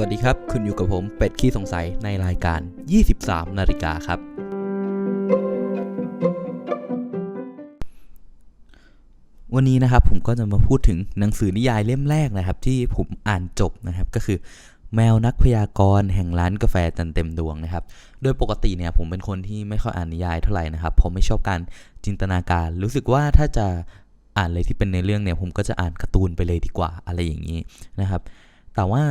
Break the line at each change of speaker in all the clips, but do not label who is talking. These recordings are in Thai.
วัสดีครับ คุณอยู่กับผมเป็ดขี้สงสัยในรายการ 23 นาฬิกาครับ วันนี้นะครับผมก็จะมาพูดถึงหนังสือนิยายเล่มแรกนะครับ ที่ผมอ่านจบนะครับก็คือแมวนักพยากรณ์แห่งร้านกาแฟจันเต็มดวงนะครับ โดยปกติเนี่ยผมเป็นคนที่ไม่ค่อยอ่านนิยายเท่าไหร่นะครับ ผมไม่ชอบการจินตนาการ รู้สึกว่าถ้าจะอ่านอะไรที่เป็นในเรื่องเนี่ยผมก็จะอ่านการ์ตูนไปเลยดีกว่าอะไรอย่างนี้นะครับ แต่ว่า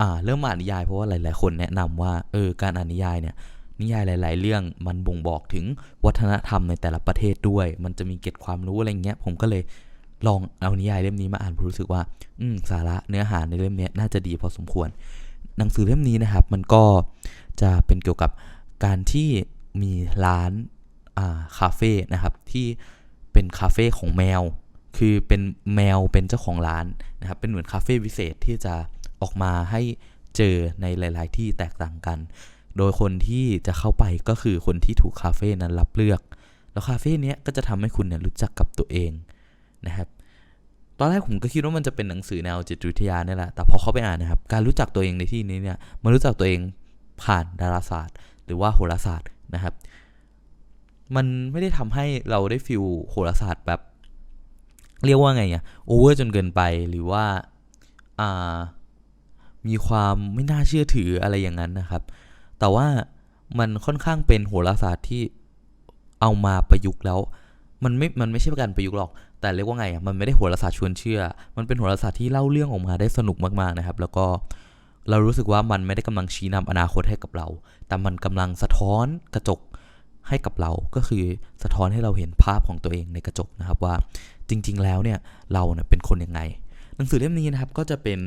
อ่าเริ่มอ่านนิยายเพราะว่าหลาย ๆ คนแนะนำว่าเออการอ่านนิยายเนี่ยนิยายหลาย ๆ เรื่องมันบ่งบอกถึงวัฒนธรรมในแต่ละประเทศด้วย มันจะมีเก็บความรู้อะไรเงี้ยผมก็เลยลองเอานิยายเล่มนี้มาอ่านผมรู้สึกว่าอืมสาระเนื้อหาในเล่มนี้น่าจะดีพอสมควร หนังสือเล่มนี้นะครับ มันก็จะเป็นเกี่ยวกับการที่มีร้านอ่าคาเฟ่นะครับที่เป็นคาเฟ่ของแมว คือเป็นแมวเป็นเจ้าของร้านนะครับเป็นเหมือนคาเฟ่พิเศษที่จะ ออกมาให้เจอในหลาย ๆ ที่แตกต่างกัน โดยคนที่จะเข้าไปก็คือคนที่ถูกคาเฟ่นั้นรับเลือก แล้วคาเฟ่เนี้ยก็จะทำให้คุณเนี่ยรู้จักกับตัวเองนะครับตอนแรกผมก็คิดว่ามันจะเป็นหนังสือแนวจิตวิทยาเนี่ยแหละ แต่พอเข้าไปอ่านนะครับ การรู้จักตัวเองในที่นี้เนี่ยมันรู้จักตัวเองผ่านดาราศาสตร์ หรือว่าโหราศาสตร์นะครับ มันไม่ได้ทำให้เราได้ฟิลโหราศาสตร์แบบ เรียกว่าไงอะโอเวอร์จนเกินไปหรือว่าอ่า มีความไม่น่าเชื่อถืออะไรอย่างนั้นนะครับ แต่ว่ามันค่อนข้างเป็นโหราศาสตร์ที่เอามาประยุกต์แล้ว มันไม่ มันไม่ใช่การประยุกต์หรอก แต่เรียกว่าไงอะ มันไม่ได้โหราศาสตร์ชวนเชื่อ มันเป็นโหราศาสตร์ที่เล่าเรื่องออกมาได้สนุกมากๆนะครับ แล้วก็เรารู้สึกว่ามันไม่ได้กำลังชี้นำอนาคตให้กับเรา แต่มันกำลังสะท้อนกระจกให้กับเรา ก็คือสะท้อนให้เราเห็นภาพของตัวเองในกระจกนะครับว่าจริง ๆ แล้วเนี่ยเราเนี่ยเป็นคนยังไง หนังสือเล่มนี้นะครับก็จะเป็น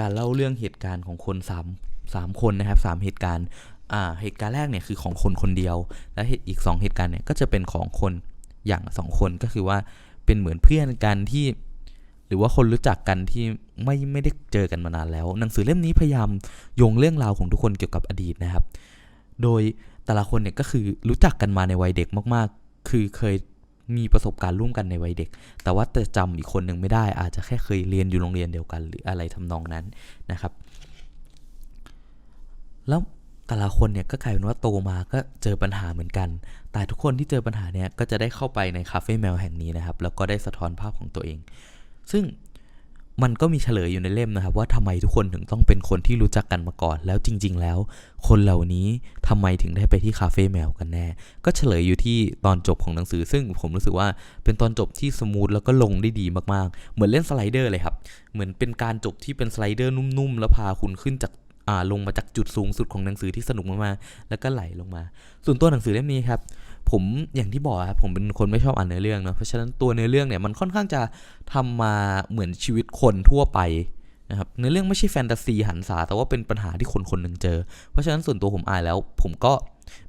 การเล่าเรื่องเหตุการณ์ของคน3 3คนนะครับ3เหตุการณ์อ่าเหตุการณ์แรกเนี่ยคือของคนคนเดียว และเหตุอีก 2 เหตุการณ์เนี่ยก็จะเป็นของคนอย่าง 2 คนก็คือว่าเป็นเหมือนเพื่อนกันที่ หรือว่าคนรู้จักกันที่ไม่ไม่ได้เจอกันมานานแล้ว หนังสือเล่มนี้พยายามโยงเรื่องราวของทุกคนเกี่ยวกับอดีตนะครับ โดยแต่ละคนเนี่ยก็คือรู้จักกันมาในวัยเด็กมากๆ คือเคย มีประสบการณ์ร่วมกันในวัยเด็ก แต่ว่าจะจำอีกคนหนึ่งไม่ได้ อาจจะแค่เคยเรียนอยู่โรงเรียนเดียวกันหรืออะไรทำนองนั้นนะครับ แล้วแต่ละคนเนี่ยก็กลายเป็นว่าโตมาก็เจอปัญหาเหมือนกัน แต่ทุกคนที่เจอปัญหาเนี่ยก็จะได้เข้าไปในคาเฟ่แมวแห่งนี้นะครับ แล้วก็ได้สะท้อนภาพของตัวเอง ซึ่ง มันก็มีเฉลยอยู่ในเล่มนะครับ ว่าทำไมทุกคนถึงต้องเป็นคนที่รู้จักกันมาก่อน แล้วจริง ๆ แล้ว คนเหล่านี้ทำไมถึงได้ไปที่คาเฟ่แมวกันแน่ ก็เฉลยอยู่ที่ตอนจบของหนังสือ ซึ่งผมรู้สึกว่าเป็นตอนจบที่สมูทแล้วก็ลงได้ดีมากๆ เหมือนเล่นสไลเดอร์เลยครับ เหมือนเป็นการจบที่เป็นสไลเดอร์นุ่มๆแล้วพาคุณขึ้นจากลงมาจากจุดสูงสุดของหนังสือที่สนุกมากๆแล้วก็ไหลลงมา ส่วนตัวหนังสือเล่มนี้ครับ ผมอย่างที่บอกครับผมเป็นคนไม่ชอบอ่านเนื้อเรื่องเนอะเพราะฉะนั้นตัวเนื้อเรื่องเนี่ยมันค่อนข้างจะทำมาเหมือนชีวิตคนทั่วไปนะครับเนื้อเรื่องไม่ใช่แฟนตาซีหันษาแต่ว่าเป็นปัญหาที่คนคนหนึ่งเจอ เพราะฉะนั้นส่วนตัวผมอ่านแล้ว ผมก็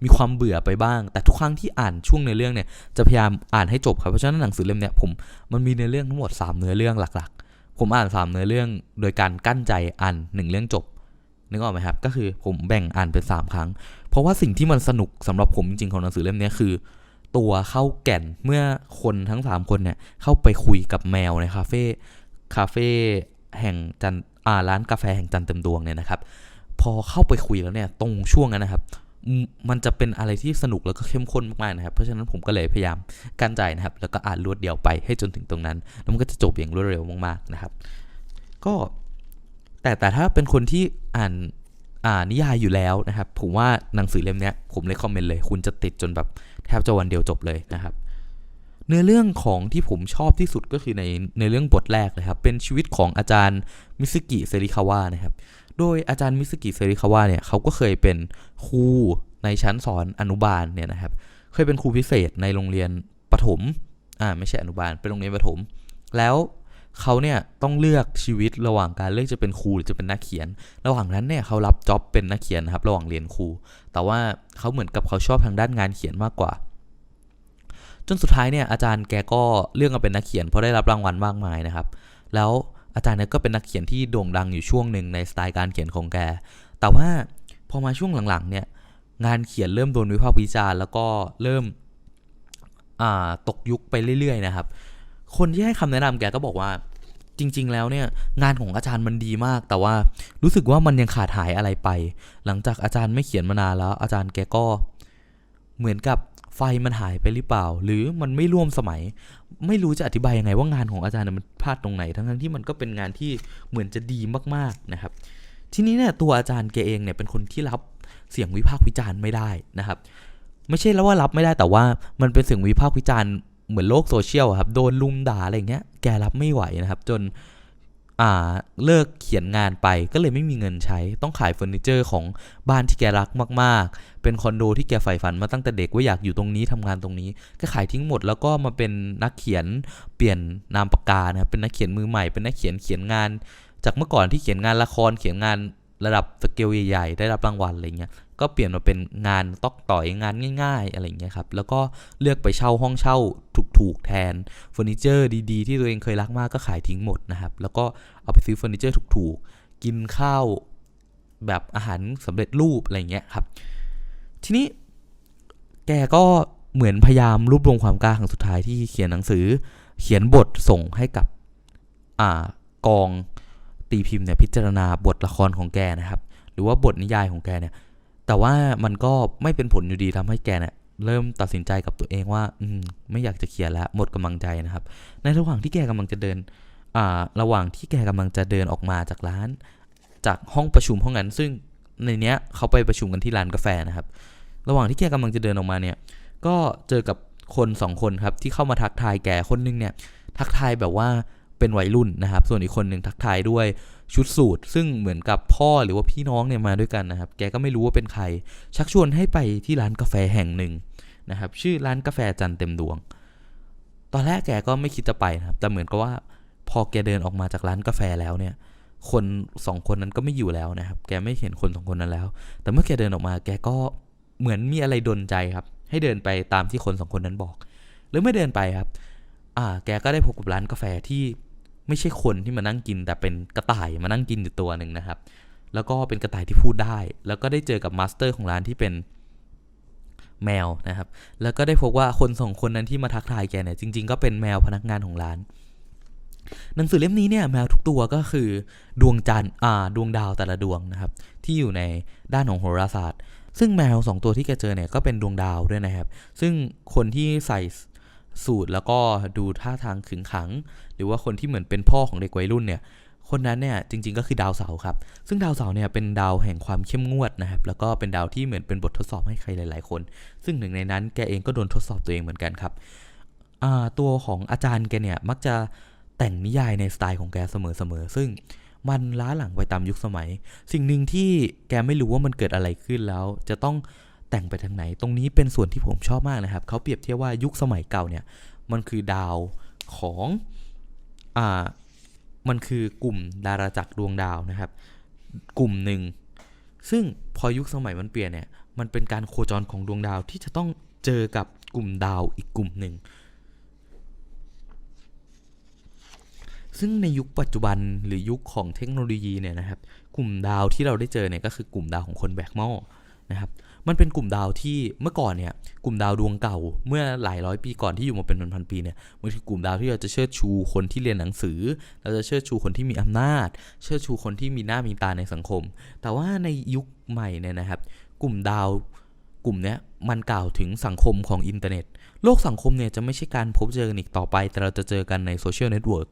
มีความเบื่อไปบ้าง แต่ทุกครั้งที่อ่านช่วงเนื้อเรื่องเนี่ยจะพยายามอ่านให้จบครับเพราะฉะนั้นหนังสือเล่มเนี่ยผมมันมีเนื้อเรื่องทั้งหมด 3 เนื้อเรื่องหลักๆ ผมอ่าน 3 เนื้อเรื่อง โดยการกั้นใจอ่าน1เรื่องจบ นึกออกไหมครับ ก็คือผมแบ่งอ่านเป็น3ครั้ง เพราะว่าสิ่งที่มันสนุกสำหรับผมจริงๆของหนังสือเล่มนี้คือ ตัวเข้าแก่นเมื่อคนทั้ง3คนเนี่ยเข้าไปคุยกับแมวในคาเฟ่คาเฟ่แห่งจันอ่าร้านกาแฟแห่งจันเต็มดวงเนี่ยนะครับ พอเข้าไปคุยแล้วเนี่ยตรงช่วงนั้นนะครับมมันจะเป็นอะไรที่สนุกแล้วก็เข้มข้นมากๆนะครับ เพราะฉะนั้นผมก็เลยพยายามกั้นใจนะครับ แล้วก็อ่านรวดเดียวไปให้จนถึงตรงนั้น แล้วมันก็จะจบอย่างรวดเร็วมากๆนะครับ ก็ แต่แต่ถ้าเป็นคนที่อ่านอ่านนิยายอยู่แล้วนะครับ ผมว่าหนังสือเล่มนี้ผมเลยคอมเมนต์เลย คุณจะติดจนแบบแทบจะวันเดียวจบเลยนะครับ เนื้อเรื่องของที่ผมชอบที่สุดก็คือในในเรื่องบทแรกเลยครับ เป็นชีวิตของอาจารย์มิสกิเซริคาวะนะครับ โดยอาจารย์มิสกิเซริคาวะเนี่ยเขาก็เคยเป็นครูในชั้นสอนอนุบาลเนี่ยนะครับ เคยเป็นครูพิเศษในโรงเรียนประถม อ่าไม่ใช่อนุบาล เป็นโรงเรียนประถม แล้ว เขาเนี่ยต้องเลือกชีวิตระหว่างการเลือกจะเป็นครูหรือจะเป็นนักเขียน ระหว่างนั้นเนี่ยเขารับจ็อบเป็นนักเขียนนะครับ ระหว่างเรียนครู แต่ว่าเขาเหมือนกับเขาชอบทางด้านงานเขียนมากกว่า จนสุดท้ายเนี่ยอาจารย์แกก็เลือกมาเป็นนักเขียนเพราะได้รับรางวัลมากมายนะครับ แล้วอาจารย์เนี่ยก็เป็นนักเขียนที่โด่งดังอยู่ช่วงหนึ่งในสไตล์การเขียนของแก แต่ว่าพอมาช่วงหลังๆเนี่ยงานเขียนเริ่มโดนวิพากษ์วิจารณ์แล้วก็เริ่มตกยุคไปเรื่อยๆนะครับ คนที่ให้คำแนะนำแกก็บอกว่า จริง ๆ แล้วเนี่ยงานของอาจารย์มันดีมาก แต่ว่ารู้สึกว่ามันยังขาดหายอะไรไป หลังจากอาจารย์ไม่เขียนมานานแล้ว อาจารย์แกก็เหมือนกับไฟมันหายไปหรือเปล่า หรือมันไม่ร่วมสมัย ไม่รู้จะอธิบายยังไงว่างานของอาจารย์เนี่ยมันพลาดตรงไหน ทั้งๆที่มันก็เป็นงานที่เหมือนจะดีมากๆนะครับ ทีนี้เนี่ยตัวอาจารย์แกเองเนี่ยเป็นคนที่รับเสียงวิพากษ์วิจารณ์ไม่ได้นะครับ ไม่ใช่แล้วว่ารับไม่ได้แต่ว่ามันเป็นเสียงวิพากษ์วิจารณ์ เหมือนโลกโซเชียลอะครับ โดนลุมด่าอะไรเงี้ย แกรับไม่ไหวนะครับ จนอ่าเลิกเขียนงานไปก็เลยไม่มีเงินใช้ ต้องขายเฟอร์นิเจอร์ของบ้านที่แกรักมากๆ เป็นคอนโดที่แกใฝ่ฝันมาตั้งแต่เด็กว่าอยากอยู่ตรงนี้ทำงานตรงนี้ ก็ขายทิ้งหมดแล้วก็มาเป็นนักเขียนเปลี่ยนนามปากกานะครับเป็นนักเขียนมือใหม่เป็นนักเขียนเขียนงาน จากเมื่อก่อนที่เขียนงานละครเขียนงานระดับสเกลใหญ่ๆได้รับรางวัลอะไรเงี้ย ก็เปลี่ยนมาเป็นงานตอกต่อยงานง่าย ๆ อะไรเงี้ยครับ แล้วก็เลือกไปเช่าห้องเช่าถูกๆแทนเฟอร์นิเจอร์ดีๆ ที่ตัวเองเคยรักมากก็ขายทิ้งหมดนะครับ แล้วก็เอาไปซื้อเฟอร์นิเจอร์ถูกๆ กินข้าวแบบอาหารสำเร็จรูปอะไรเงี้ยครับ ทีนี้แกก็เหมือนพยายามรวบรวมความกล้าครั้งสุดท้ายที่เขียนหนังสือ เขียนบทส่งให้กับอ่ากองตีพิมพ์เนี่ยพิจารณาบทละครของแกนะครับ หรือว่าบทนิยายของแกเนี่ย แต่ว่ามันก็ไม่เป็นผลอยู่ดีทำให้แกเนี่ยเริ่มตัดสินใจกับตัวเองว่า อืม ไม่อยากจะเขียนแล้วหมดกำลังใจนะครับ ในระหว่างที่แกกำลังจะเดิน อ่า ระหว่างที่แกกำลังจะเดินออกมาจากร้าน จากห้องประชุมห้องนั้น ซึ่งในเนี้ยเขาไปประชุมกันที่ร้านกาแฟนะครับ ระหว่างที่แกกำลังจะเดินออกมาเนี่ย ก็เจอกับคนสองคนครับที่เข้ามาทักทายแกคนนึงเนี่ย ทักทายแบบว่า เป็นวัยรุ่นนะครับ ส่วนอีกคนหนึ่งทักทายด้วยชุดสูทซึ่งเหมือนกับพ่อหรือว่าพี่น้องเนี่ยมาด้วยกันนะครับ แกก็ไม่รู้ว่าเป็นใคร ชักชวนให้ไปที่ร้านกาแฟแห่งหนึ่งนะครับ ชื่อร้านกาแฟจันเต็มดวง ตอนแรกแกก็ไม่คิดจะไปนะครับ แต่เหมือนกับว่าพอแกเดินออกมาจากร้านกาแฟแล้วเนี่ย คนสองคนนั้นก็ไม่อยู่แล้วนะครับ แกไม่เห็นคนสองคนนั้นแล้ว แต่เมื่อแกเดินออกมา แกก็เหมือนมีอะไรดนใจครับ ให้เดินไปตามที่คนสองคนนั้นบอก หรือไม่เดินไปครับ อ่า แกก็ได้พบกับร้านกาแฟที่ ไม่ใช่คนที่มานั่งกิน แต่เป็นกระต่ายมานั่งกินอยู่ตัวหนึ่งนะครับ แล้วก็เป็นกระต่ายที่พูดได้ แล้วก็ได้เจอกับมาสเตอร์ของร้านที่เป็นแมวนะครับ แล้วก็ได้พบว่าคนสองคนนั้นที่มาทักทายแกเนี่ยจริง ๆ ก็เป็นแมวพนักงานของร้าน หนังสือเล่มนี้เนี่ยแมวทุกตัวก็คือดวงจันทร์อ่าดวงดาวแต่ละดวงนะครับ ที่อยู่ในด้านของโหราศาสตร์ ซึ่งแมวสองตัวที่แกเจอเนี่ยก็เป็นดวงดาวด้วยนะครับ ซึ่งคนที่ใส่ สูตรแล้วก็ดูท่าทางขึงขัง หรือว่าคนที่เหมือนเป็นพ่อของเด็กวัยรุ่นเนี่ยคนนั้นเนี่ยจริงๆก็คือดาวเสาร์ครับ ซึ่งดาวเสาร์เนี่ยเป็นดาวแห่งความเข้มงวดนะครับ แล้วก็เป็นดาวที่เหมือนเป็นบททดสอบให้ใครหลาย ๆ คน ซึ่งหนึ่งในนั้นแกเองก็โดนทดสอบตัวเองเหมือนกันครับตัวของอาจารย์แกเนี่ยมักจะแต่งนิยายในสไตล์ของแกเสมอๆ ซึ่งมันล้าหลังไปตามยุคสมัย สิ่งหนึ่งที่แกไม่รู้ว่ามันเกิดอะไรขึ้นแล้ว จะต้อง แต่งไปทางไหน ตรงนี้เป็นส่วนที่ผมชอบมากนะครับ เขาเปรียบเทียบว่ายุคสมัยเก่าเนี่ย มันคือดาวของอ่ามันคือกลุ่มดาราจักรดวงดาวนะครับ กลุ่มหนึ่ง ซึ่งพอยุคสมัยมันเปลี่ยนเนี่ย มันเป็นการโคจรของดวงดาวที่จะต้องเจอกับกลุ่มดาวอีกกลุ่มหนึ่ง ซึ่งในยุคปัจจุบันหรือยุคของเทคโนโลยีเนี่ยนะครับ กลุ่มดาวที่เราได้เจอเนี่ยก็คือกลุ่มดาวของคนแบกหม้อ นะครับมันเป็นกลุ่มดาวที่เมื่อก่อนเนี่ยกลุ่มดาวดวงเก่าเมื่อหลายร้อยปีก่อนที่อยู่มาเป็นพันๆปีเนี่ยมันคือกลุ่มดาวที่เราจะเชิดชูคนที่เรียนหนังสือ เราจะเชิดชูคนที่มีอำนาจ เชิดชูคนที่มีหน้ามีตาในสังคม แต่ว่าในยุคใหม่เนี่ยนะครับ กลุ่มดาวกลุ่มเนี้ยมันกล่าวถึงสังคมของอินเทอร์เน็ต โลกสังคมเนี่ยจะไม่ใช่การพบเจอกันอีกต่อไป แต่เราจะเจอกันในโซเชียลเน็ตเวิร์ก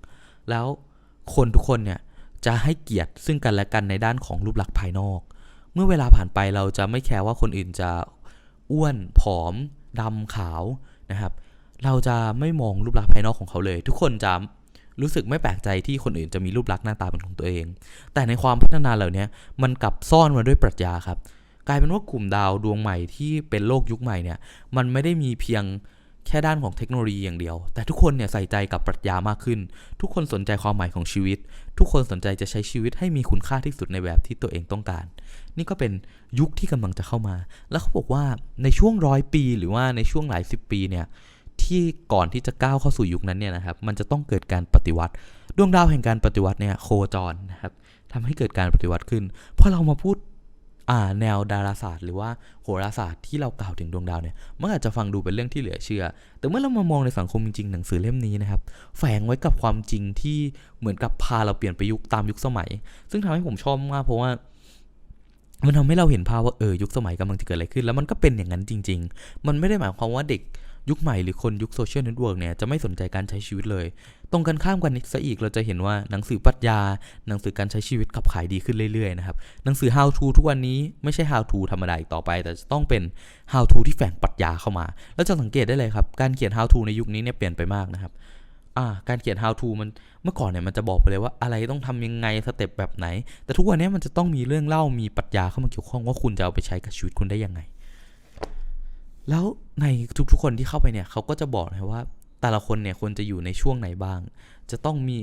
แล้วคนทุกคนเนี่ยจะให้เกียรติซึ่งกันและกันในด้านของรูปลักษณ์ภายนอก เมื่อเวลาผ่านไปเราจะไม่แคร์ว่าคนอื่นจะอ้วนผอมดำขาวนะครับ เราจะไม่มองรูปลักษณ์ภายนอกของเขาเลย ทุกคนจะรู้สึกไม่แปลกใจที่คนอื่นจะมีรูปลักษณ์หน้าตาเป็นของตัวเอง แต่ในความพัฒนาเหล่านี้มันกลับซ่อนมาด้วยปรัชญาครับ กลายเป็นว่ากลุ่มดาวดวงใหม่ที่เป็นโลกยุคใหม่เนี่ย มันไม่ได้มีเพียง แค่ด้านของเทคโนโลยีอย่างเดียว แต่ทุกคนเนี่ยใส่ใจกับปรัชญามากขึ้น ทุกคนสนใจความหมายของชีวิต ทุกคนสนใจจะใช้ชีวิตให้มีคุณค่าที่สุดในแบบที่ตัวเองต้องการ นี่ก็เป็นยุคที่กำลังจะเข้ามา แล้วเขาบอกว่าในช่วงร้อยปี หรือว่าในช่วงหลายสิบปีเนี่ยที่ก่อนที่จะก้าวเข้าสู่ยุคนั้นเนี่ยนะครับ มันจะต้องเกิดการปฏิวัติ ดวงดาวแห่งการปฏิวัติเนี่ยโคจรนะครับทำให้เกิดการปฏิวัติขึ้นพอเรามาพูด แนวดาราศาสตร์หรือว่าโหราศาสตร์ที่เรากล่าวถึงดวงดาวเนี่ยมันอาจจะฟังดูเป็นเรื่องที่เหลือเชื่อ แต่เมื่อเรามามองในสังคมจริงๆหนังสือเล่มนี้นะครับแฝงไว้กับความจริงที่เหมือนกับพาเราเปลี่ยนไปยุคตามยุคสมัย ซึ่งทำให้ผมชอบมากเพราะว่ามันทำให้เราเห็นภาพว่าเออยุคสมัยกำลังจะเกิดอะไรขึ้น แล้วมันก็เป็นอย่างนั้นจริง ๆ มันไม่ได้หมายความว่าเด็ก ยุคใหม่หรือคนยุคโซเชียลเน็ตเวิร์กเนี่ยจะไม่สนใจการใช้ชีวิตเลย ตรงกันข้ามกันซะอีกเราจะเห็นว่าหนังสือปรัชญา หนังสือการใช้ชีวิตขับขายดีขึ้นเรื่อยๆนะครับหนังสือ how to ทุกวันนี้ไม่ใช่ how to ธรรมดาอีกต่อไป แต่จะต้องเป็น how to ที่แฝงปรัชญาเข้ามา แล้วจะสังเกตได้เลยครับการเขียน how to ในยุคนี้เนี่ยเปลี่ยนไปมากนะครับอ่าการเขียน how to มันเมื่อก่อนเนี่ยมันจะบอกไปเลยว่าอะไรต้องทำยังไงสเต็ปแบบไหน แต่ทุกวันนี้มันจะต้องมีเรื่องเล่ามีปรัชญาเข้ามาเกี่ยวข้องว่าคุณจะเอาไปใช้กับชีวิตคุณได้ยังไง แล้วในทุกๆคนที่เข้าไปเนี่ยเขาก็จะบอกนะว่าแต่ละคนเนี่ยควรจะอยู่ในช่วงไหนบ้าง จะต้องมี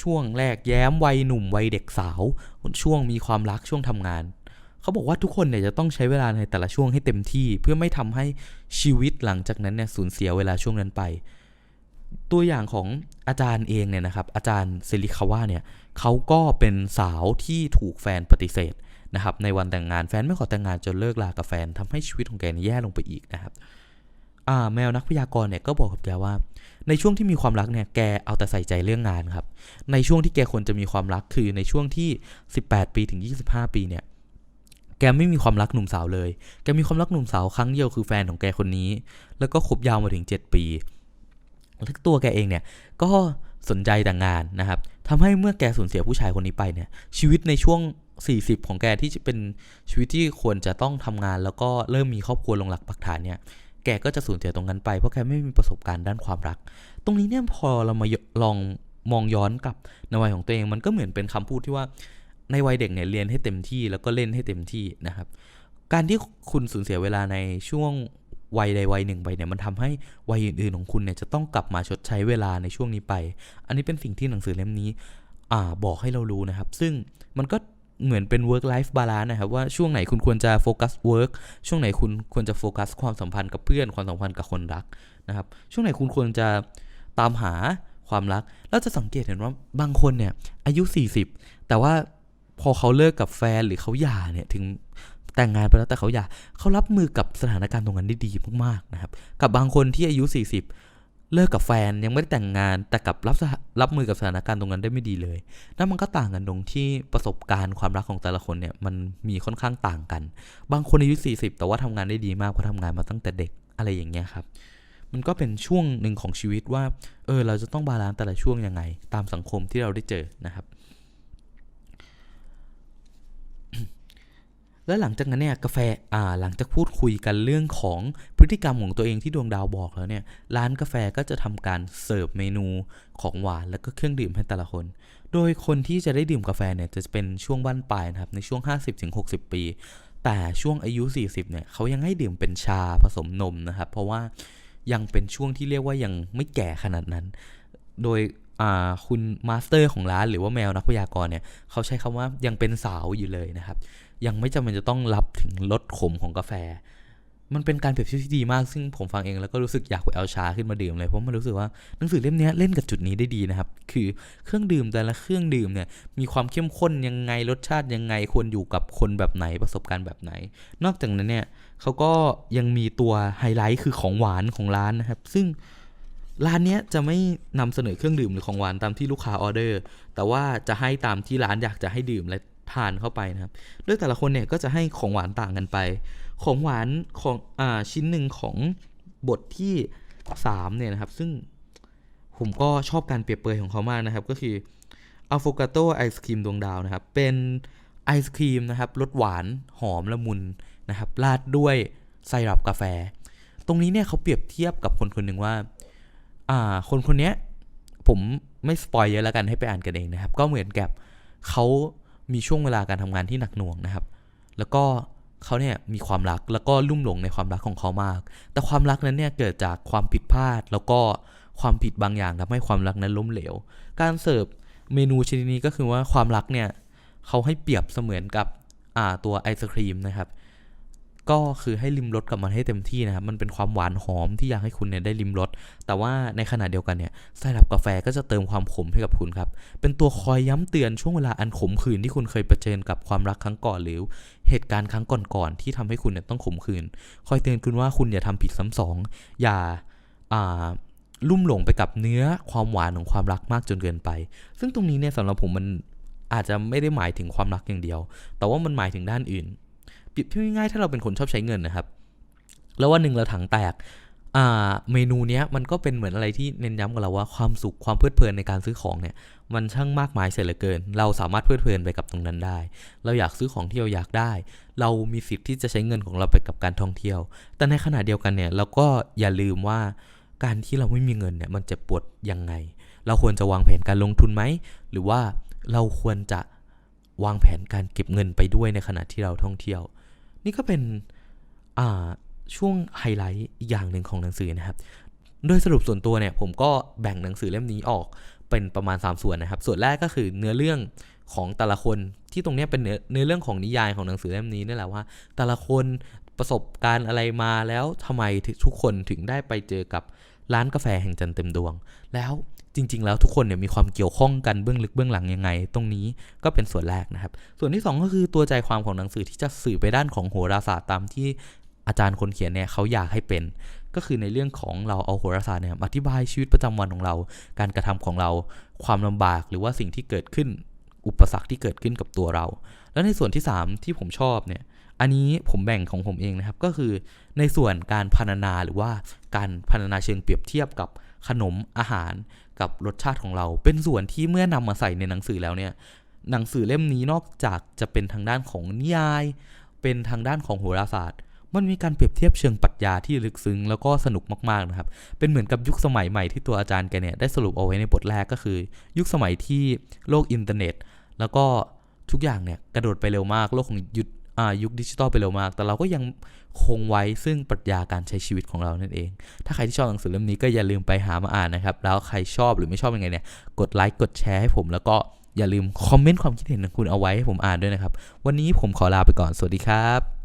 ช่วงแรกแย้มวัยหนุ่มวัยเด็กสาว ช่วงมีความรักช่วงทำงาน เขาบอกว่าทุกคนเนี่ยจะต้องใช้เวลาในแต่ละช่วงให้เต็มที่ เพื่อไม่ทำให้ชีวิตหลังจากนั้นเนี่ยสูญเสียเวลาช่วงนั้นไป ตัวอย่างของอาจารย์เองเนี่ยนะครับอาจารย์เซริคาวะเนี่ยเขาก็เป็นสาวที่ถูกแฟนปฏิเสธ นะครับในวันแต่งงานแฟนไม่ขอแต่งงานจนเลิกลากับแฟนทำให้ชีวิตของแกนี่แย่ลงไปอีกนะครับอ่าแมวนักพยากรณ์เนี่ยก็บอกกับแกว่า ในช่วงที่มีความรักเนี่ยแกเอาแต่ใส่ใจเรื่องงานครับ ในช่วงที่แกควรจะมีความรักคือในช่วงที่ 18 ปีถึง 25 ปีเนี่ยแกไม่มีความรักหนุ่มสาวเลย แกมีความรักหนุ่มสาวครั้งเดียวคือแฟนของแกคนนี้ แล้วก็คบยาวมาถึง 7 ปีแล้วตัวแกเองเนี่ยก็สนใจแต่งงานนะครับทำให้เมื่อแกสูญเสียผู้ชายคนนี้ไปเนี่ยชีวิตในช่วง 40 ของแกที่จะเป็นชีวิตที่ควรจะต้องทำงาน แล้วก็เริ่มมีครอบครัวลงหลักปักฐานเนี่ยแกก็จะสูญเสียตรงนั้นไปเพราะแกไม่มีประสบการณ์ด้านความรัก ตรงนี้เนี่ยพอเรามาลองมองย้อนกับในวัยของตัวเองมันก็เหมือนเป็นคำพูดที่ว่าในวัยเด็กเนี่ยเรียนให้เต็มที่แล้วก็เล่นให้เต็มที่นะครับ การที่คุณสูญเสียเวลาในช่วงวัยใดวัยหนึ่งไปเนี่ยมันทำให้วัยอื่นๆของคุณเนี่ยจะต้องกลับมาชดใช้เวลาในช่วงนี้ไป อันนี้เป็นสิ่งที่หนังสือเล่มนี้อ่าบอกให้เรารู้นะครับ ซึ่งมันก็ เหมือนเป็น work life balance นะครับ ว่าช่วงไหนคุณควรจะโฟกัส work ช่วงไหนคุณควรจะโฟกัสความสัมพันธ์กับเพื่อนความสัมพันธ์กับคนรักนะครับ ช่วงไหนคุณควรจะตามหาความรัก แล้วจะสังเกตเห็นว่าบางคนเนี่ยอายุ 40 แต่ว่าพอเขาเลิกกับแฟนหรือเขาหย่าเนี่ยถึงแต่งงานไปแล้วแต่เขาหย่าเขารับมือกับสถานการณ์ตรงนั้นได้ดีมากๆนะครับ กับบางคนที่อายุ 40 เลิกกับแฟนยังไม่ได้แต่งงาน แต่กับรับรับมือกับสถานการณ์ตรงนั้นได้ไม่ดีเลยนั่นมันก็ต่างกันตรงที่ประสบการณ์ความรักของแต่ละคนเนี่ยมันมีค่อนข้างต่างกัน บางคนอายุ40 แต่ว่าทำงานได้ดีมากเพราะทำงานมาตั้งแต่เด็กอะไรอย่างเงี้ยครับ มันก็เป็นช่วงหนึ่งของชีวิตว่า เออเราจะต้องบาลานซ์แต่ละช่วงยังไง ตามสังคมที่เราได้เจอนะครับ แล้วหลังจากนั้นเนี่ยกาแฟอ่าหลังจากพูดคุยกันเรื่องของพฤติกรรมของตัวเองที่ดวงดาวบอกแล้วเนี่ยร้านกาแฟก็จะทำการเสิร์ฟเมนูของหวานแล้วก็เครื่องดื่มให้แต่ละคน โดยคนที่จะได้ดื่มกาแฟเนี่ยจะเป็นช่วงบั้นปลายนะครับในช่วง 50-60 ปี แต่ช่วงอายุ 40เนี่ยเขายังให้ดื่มเป็นชาผสมนมนะครับ เพราะว่ายังเป็นช่วงที่เรียกว่ายังไม่แก่ขนาดนั้น โดยคุณมาสเตอร์ของร้านหรือว่าแมวนักพยากรณ์เนี่ยเขาใช้คำว่ายังเป็นสาวอยู่เลยนะครับ ยังไม่จำเป็นจะต้องรับถึงรสขมของกาแฟ มันเป็นการเปรียบเทียบที่ดีมาก ซึ่งผมฟังเองแล้วก็รู้สึกอยากไปเอาชาขึ้นมาดื่มเลย เพราะมันรู้สึกว่าหนังสือเล่มนี้เล่นกับจุดนี้ได้ดีนะครับ คือเครื่องดื่มแต่ละเครื่องดื่มเนี่ยมีความเข้มข้นยังไงรสชาติยังไงควรอยู่กับคนแบบไหนประสบการณ์แบบไหน นอกจากนั้นเนี่ยเขาก็ยังมีตัวไฮไลท์คือของหวานของร้านนะครับ ซึ่งร้านเนี้ยจะไม่นำเสนอเครื่องดื่มหรือของหวานตามที่ลูกค้าออเดอร์ แต่ว่าจะให้ตามที่ร้านอยากจะให้ดื่มและ ทานเข้าไปนะครับโดยแต่ละคนเนี่ยก็จะให้ของหวานต่างกันไป ของหวานของอ่าชิ้นหนึ่งของบทที่3เนี่ยนะครับ ซึ่งผมก็ชอบการเปรียบเปรยของเขามากนะครับ ก็คืออัลโฟกาโตไอศครีมดวงดาวนะครับ เป็นไอศครีมนะครับรสหวานหอมละมุนนะครับราดด้วยไซรัปกาแฟ ตรงนี้เนี่ยเขาเปรียบเทียบกับคนคนหนึ่งว่าอ่าคนคนนี้ผมไม่สปอยเยอะแล้วกันให้ไปอ่านกันเองนะครับ ก็เหมือนกับเขา มีช่วงเวลาการทำงานที่หนักหน่วงนะครับ แล้วก็เขาเนี่ยมีความรักแล้วก็ลุ่มหลงในความรักของเขามาก แต่ความรักนั้นเนี่ยเกิดจากความผิดพลาด แล้วก็ความผิดบางอย่างทำให้ความรักนั้นล้มเหลว การเสิร์ฟเมนูชนิดนี้ก็คือว่าความรักเนี่ยเขาให้เปรียบเสมือนกับอ่าตัวไอศครีมนะครับ ก็คือให้ลิมรสกับมันให้เต็มที่นะครับ มันเป็นความหวานหอมที่อยากให้คุณเนี่ยได้ลิมรส แต่ว่าในขณะเดียวกันเนี่ยไซรัปกาแฟก็จะเติมความขมให้กับคุณครับ เป็นตัวคอยย้ำเตือนช่วงเวลาอันขมขื่นที่คุณเคยเผชิญกับความรักครั้งก่อนหรือ เหตุการณ์ครั้งก่อนๆที่ทำให้คุณเนี่ยต้องขมขื่น คอยเตือนคุณว่าคุณอย่าทำผิดซ้ำสอง อย่าอ่าลุ่มหลงไปกับเนื้อความหวานของความรักมากจนเกินไป ซึ่งตรงนี้เนี่ยสำหรับผมมันอาจจะไม่ได้หมายถึงความรักอย่างเดียว แต่ว่ามันหมายถึงด้านอื่น เปรียบเทียบง่ายๆถ้าเราเป็นคนชอบใช้เงินนะครับ แล้ววันหนึ่งเราถังแตกอ่าเมนูเนี้ยมันก็เป็นเหมือนอะไรที่เน้นย้ำกับเราว่าความสุขความเพลิดเพลินในการซื้อของเนี่ยมันช่างมากมายเสียเหลือเกิน เราสามารถเพลิดเพลินไปกับตรงนั้นได้ เราอยากซื้อของที่เราอยากได้ เรามีสิทธิ์ที่จะใช้เงินของเราไปกับการท่องเที่ยว แต่ในขณะเดียวกันเนี่ยเราก็อย่าลืมว่าการที่เราไม่มีเงินเนี่ยมันเจ็บปวดยังไง เราควรจะวางแผนการลงทุนไหมหรือว่าเราควรจะวางแผนการเก็บเงินไปด้วยในขณะที่เราท่องเที่ยว นี่ก็เป็นช่วงไฮไลท์อย่างหนึ่งของหนังสือนะครับ โดยสรุปส่วนตัวเนี่ยผมก็แบ่งหนังสือเล่มนี้ออกเป็นประมาณ 3 ส่วนนะครับ ส่วนแรกก็คือเนื้อเรื่องของแต่ละคนที่ตรงนี้เป็นเนื้อเนื้อเรื่องของนิยายของหนังสือเล่มนี้นี่แหละว่า แต่ละคนประสบการณ์อะไรมาแล้วทำไมทุกคนถึงได้ไปเจอกับร้านกาแฟแห่งจันเต็มดวง แล้ว จริง ๆ แล้วทุกคนเนี่ยมีความเกี่ยวข้องกันเบื้องลึกเบื้องหลังยังไง ตรงนี้ก็เป็นส่วนแรกนะครับ ส่วนที่สองก็คือตัวใจความของหนังสือที่จะสื่อไปด้านของโหราศาสตร์ตามที่อาจารย์คนเขียนเนี่ยเขาอยากให้เป็น ก็คือในเรื่องของเราเอาโหราศาสตร์เนี่ยอธิบายชีวิตประจำวันของเรา การกระทำของเรา ความลำบากหรือว่าสิ่งที่เกิดขึ้น อุปสรรคที่เกิดขึ้นกับตัวเรา แล้วในส่วนที่ 3 ที่ผมชอบเนี่ยอันนี้ผมแบ่งของผมเองนะครับก็คือในส่วนการพรรณนาหรือว่าการพรรณนาเชิงเปรียบเทียบกับขนมอาหาร กับรสชาติของเรา เป็นส่วนที่เมื่อนำมาใส่ในหนังสือแล้วเนี่ย หนังสือเล่มนี้นอกจากจะเป็นทางด้านของนิยาย เป็นทางด้านของโหราศาสตร์ มันมีการเปรียบเทียบเชิงปรัชญาที่ลึกซึ้งแล้วก็สนุกมากๆนะครับ เป็นเหมือนกับยุคสมัยใหม่ที่ตัวอาจารย์แกเนี่ยได้สรุปเอาไว้ในบทแรกก็คือ ยุคสมัยที่โลกอินเทอร์เน็ต แล้วก็ทุกอย่างเนี่ยกระโดดไปเร็วมาก โลกของยุ ยุคดิจิตอลไปเร็วมาก แต่เราก็ยังคงไว้ซึ่งปรัชญาการใช้ชีวิตของเรานั่นเอง ถ้าใครที่ชอบหนังสือเล่มนี้ก็อย่าลืมไปหามาอ่านนะครับ แล้วใครชอบหรือไม่ชอบยังไงเนี่ย กดไลค์กดแชร์ให้ผมแล้วก็อย่าลืมคอมเมนต์ความคิดเห็นของคุณเอาไว้ให้ผมอ่านด้วยนะครับ วันนี้ผมขอลาไปก่อน สวัสดีครับ